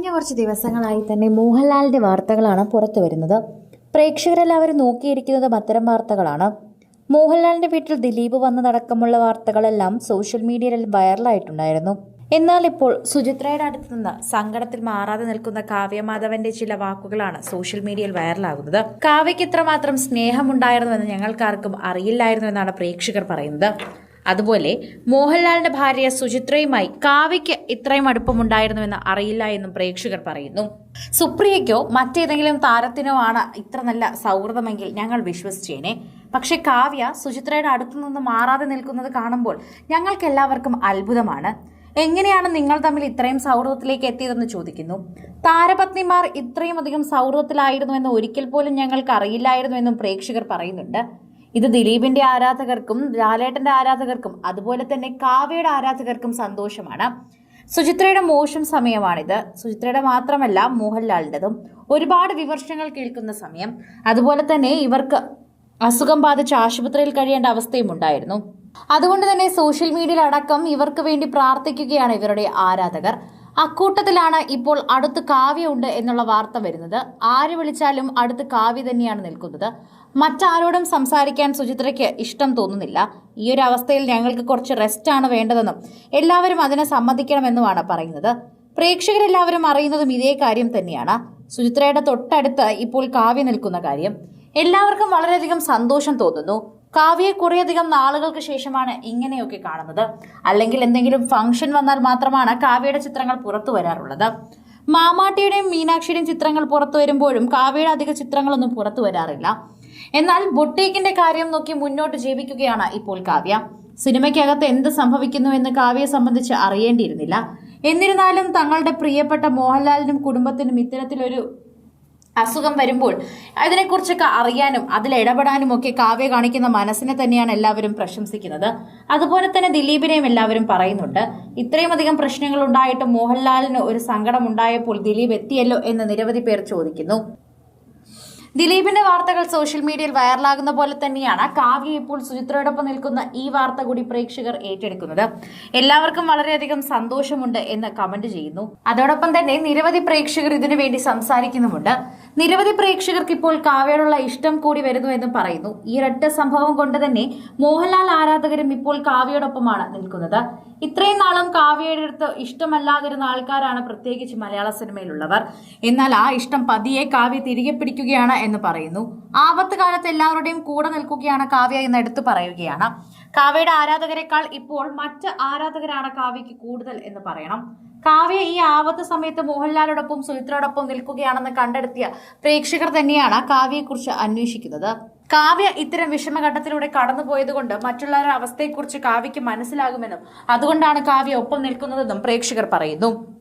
കഴിഞ്ഞ കുറച്ച് ദിവസങ്ങളായി തന്നെ മോഹൻലാലിന്റെ വാർത്തകളാണ് പുറത്തു വരുന്നത്. പ്രേക്ഷകരെല്ലാവരും നോക്കിയിരിക്കുന്നത് അത്തരം വാർത്തകളാണ്. മോഹൻലാലിന്റെ വീട്ടിൽ ദിലീപ് വന്നതടക്കമുള്ള വാർത്തകളെല്ലാം സോഷ്യൽ മീഡിയയിൽ വൈറലായിട്ടുണ്ടായിരുന്നു. എന്നാൽ ഇപ്പോൾ സുചിത്രയുടെ അടുത്ത് നിന്ന് സങ്കടത്തിൽ മാറാതെ നിൽക്കുന്ന കാവ്യമാധവന്റെ ചില വാക്കുകളാണ് സോഷ്യൽ മീഡിയയിൽ വൈറലാകുന്നത്. കാവ്യയ്ക്ക് ഇത്രമാത്രം സ്നേഹമുണ്ടായിരുന്നുവെന്ന് ഞങ്ങൾക്കാർക്കും അറിയില്ലായിരുന്നു എന്നാണ് പ്രേക്ഷകർ പറയുന്നത്. അതുപോലെ മോഹൻലാലിന്റെ ഭാര്യ സുചിത്രയുമായി കാവ്യയ്ക്ക് ഇത്രയും അടുപ്പമുണ്ടായിരുന്നുവെന്ന് അറിയില്ല എന്നും പ്രേക്ഷകർ പറയുന്നു. സുപ്രിയയ്ക്കോ മറ്റേതെങ്കിലും താരത്തിനോ ആണ് ഇത്ര നല്ല സൗഹൃദമെങ്കിൽ ഞങ്ങൾ വിശ്വസിച്ചേനെ. പക്ഷെ കാവ്യ സുചിത്രയുടെ അടുത്തു നിന്ന് മാറാതെ നിൽക്കുന്നത് കാണുമ്പോൾ ഞങ്ങൾക്ക് എല്ലാവർക്കും അത്ഭുതമാണ്. എങ്ങനെയാണ് നിങ്ങൾ തമ്മിൽ ഇത്രയും സൗഹൃദത്തിലേക്ക് എത്തിയതെന്ന് ചോദിക്കുന്നു. താരപത്നിമാർ ഇത്രയും അധികം സൗഹൃദത്തിലായിരുന്നുവെന്ന് ഒരിക്കൽ പോലും ഞങ്ങൾക്ക് അറിയില്ലായിരുന്നുവെന്നും പ്രേക്ഷകർ പറയുന്നുണ്ട്. ഇത് ദിലീപിന്റെ ആരാധകർക്കും ലാലേട്ടന്റെ ആരാധകർക്കും അതുപോലെ തന്നെ കാവ്യയുടെ ആരാധകർക്കും സന്തോഷമാണ്. സുചിത്രയുടെ മോശം സമയമാണിത്. സുചിത്രയുടെ മാത്രമല്ല മോഹൻലാലിന്റെതും ഒരുപാട് വിമർശനങ്ങൾ കേൾക്കുന്ന സമയം. അതുപോലെ തന്നെ ഇവർക്ക് അസുഖം ബാധിച്ച് ആശുപത്രിയിൽ കഴിയേണ്ട അവസ്ഥയും ഉണ്ടായിരുന്നു. അതുകൊണ്ട് തന്നെ സോഷ്യൽ മീഡിയയിൽ അടക്കം ഇവർക്ക് വേണ്ടി പ്രാർത്ഥിക്കുകയാണ് ഇവരുടെ ആരാധകർ. അക്കൂട്ടത്തിലാണ് ഇപ്പോൾ അടുത്ത് കാവ്യ ഉണ്ട് എന്നുള്ള വാർത്ത വരുന്നത്. ആര് വിളിച്ചാലും അടുത്ത് കാവ്യ തന്നെയാണ് നിൽക്കുന്നത്. മറ്റാരോടും സംസാരിക്കാൻ സുചിത്രയ്ക്ക് ഇഷ്ടം തോന്നുന്നില്ല. ഈ ഒരു അവസ്ഥയിൽ ഞങ്ങൾക്ക് കുറച്ച് റെസ്റ്റ് ആണ് വേണ്ടതെന്നും എല്ലാവരും അതിനെ സമ്മതിക്കണമെന്നുമാണ് പറയുന്നത്. പ്രേക്ഷകരെല്ലാവരും അറിയുന്നതും ഇതേ കാര്യം തന്നെയാണ്. സുചിത്രയുടെ തൊട്ടടുത്ത് ഇപ്പോൾ കാവ്യ നിൽക്കുന്ന കാര്യം. എല്ലാവർക്കും വളരെയധികം സന്തോഷം തോന്നുന്നു. കാവ്യയെ കുറേയധികം നാളുകൾക്ക് ശേഷമാണ് ഇങ്ങനെയൊക്കെ കാണുന്നത്. അല്ലെങ്കിൽ എന്തെങ്കിലും ഫംഗ്ഷൻ വന്നാൽ മാത്രമാണ് കാവ്യയുടെ ചിത്രങ്ങൾ പുറത്തു വരാറുള്ളത്. മാമാട്ടിയുടെയും മീനാക്ഷിയുടെയും ചിത്രങ്ങൾ പുറത്തു വരുമ്പോഴും കാവ്യയുടെ അധിക ചിത്രങ്ങളൊന്നും പുറത്തു വരാറില്ല. എന്നാൽ ബൊട്ടീക്കിന്റെ കാര്യം നോക്കി മുന്നോട്ട് ജീവിക്കുകയാണ് ഇപ്പോൾ കാവ്യ. സിനിമയ്ക്കകത്ത് എന്ത് സംഭവിക്കുന്നു എന്ന് കാവ്യയെ സംബന്ധിച്ച് അറിയേണ്ടിയിരുന്നില്ല. എന്നിരുന്നാലും തങ്ങളുടെ പ്രിയപ്പെട്ട മോഹൻലാലിനും കുടുംബത്തിനും ഇത്തരത്തിലൊരു അസുഖം വരുമ്പോൾ അതിനെക്കുറിച്ചൊക്കെ അറിയാനും അതിൽ ഇടപെടാനും ഒക്കെ കാവ്യ കാണിക്കുന്ന മനസ്സിനെ തന്നെയാണ് എല്ലാവരും പ്രശംസിക്കുന്നത്. അതുപോലെ തന്നെ ദിലീപിനെയും എല്ലാവരും പറയുന്നുണ്ട് ഇത്രയും അധികം പ്രശ്നങ്ങൾ ഉണ്ടായിട്ട് മോഹൻലാലിന് ഒരു സങ്കടം ഉണ്ടായപ്പോൾ ദിലീപ് എത്തിയല്ലോ എന്ന് നിരവധി പേർ ചോദിക്കുന്നു. ദിലീപിന്റെ വാർത്തകൾ സോഷ്യൽ മീഡിയയിൽ വൈറലാകുന്ന പോലെ തന്നെയാണ് കാവ്യ ഇപ്പോൾ സുചിത്രയോടൊപ്പം നിൽക്കുന്ന ഈ വാർത്ത കൂടി പ്രേക്ഷകർ ഏറ്റെടുക്കുന്നത്. എല്ലാവർക്കും വളരെയധികം സന്തോഷമുണ്ട് എന്ന് കമന്റ് ചെയ്യുന്നു. അതോടൊപ്പം തന്നെ നിരവധി പ്രേക്ഷകർ ഇതിനു വേണ്ടി സംസാരിക്കുന്നുമുണ്ട്. നിരവധി പ്രേക്ഷകർക്ക് ഇപ്പോൾ കാവ്യയോടുള്ള ഇഷ്ടം കൂടി വരുന്നു എന്ന് പറയുന്നു. ഈ ഒരൊറ്റ സംഭവം കൊണ്ട് തന്നെ മോഹൻലാൽ ആരാധകരും ഇപ്പോൾ കാവ്യയോടൊപ്പമാണ് നിൽക്കുന്നത്. ഇത്രയും നാളും കാവ്യയുടെ അടുത്ത് ഇഷ്ടമല്ലാതിരുന്ന ആൾക്കാരാണ് പ്രത്യേകിച്ച് മലയാള സിനിമയിലുള്ളവർ. എന്നാൽ ആ ഇഷ്ടം പതിയെ കാവ്യ തിരികെ പിടിക്കുകയാണ് എന്ന് പറയുന്നു. ആപത്ത് കാലത്ത് എല്ലാവരുടെയും കൂടെ നിൽക്കുകയാണ് കാവ്യ എന്ന് എടുത്തു പറയുകയാണ്. കാവ്യയുടെ ആരാധകരെക്കാൾ ഇപ്പോൾ മറ്റ് ആരാധകരാണ് കാവ്യയ്ക്ക് കൂടുതൽ എന്ന് പറയണം. കാവ്യ ഈ ആപത്ത് സമയത്ത് മോഹൻലാലോടൊപ്പം സുചിത്രയോടൊപ്പം നിൽക്കുകയാണെന്ന് കണ്ടെടുത്തിയ പ്രേക്ഷകർ തന്നെയാണ് കാവ്യയെക്കുറിച്ച് അന്വേഷിക്കുന്നത്. കാവ്യ ഇത്തരം വിഷമഘട്ടത്തിലൂടെ കടന്നുപോയതുകൊണ്ട് മറ്റുള്ളവരുടെ അവസ്ഥയെക്കുറിച്ച് കാവ്യയ്ക്ക് മനസ്സിലാകുമെന്നും അതുകൊണ്ടാണ് കാവ്യ ഒപ്പം നിൽക്കുന്നതെന്നും പ്രേക്ഷകർ പറയുന്നു.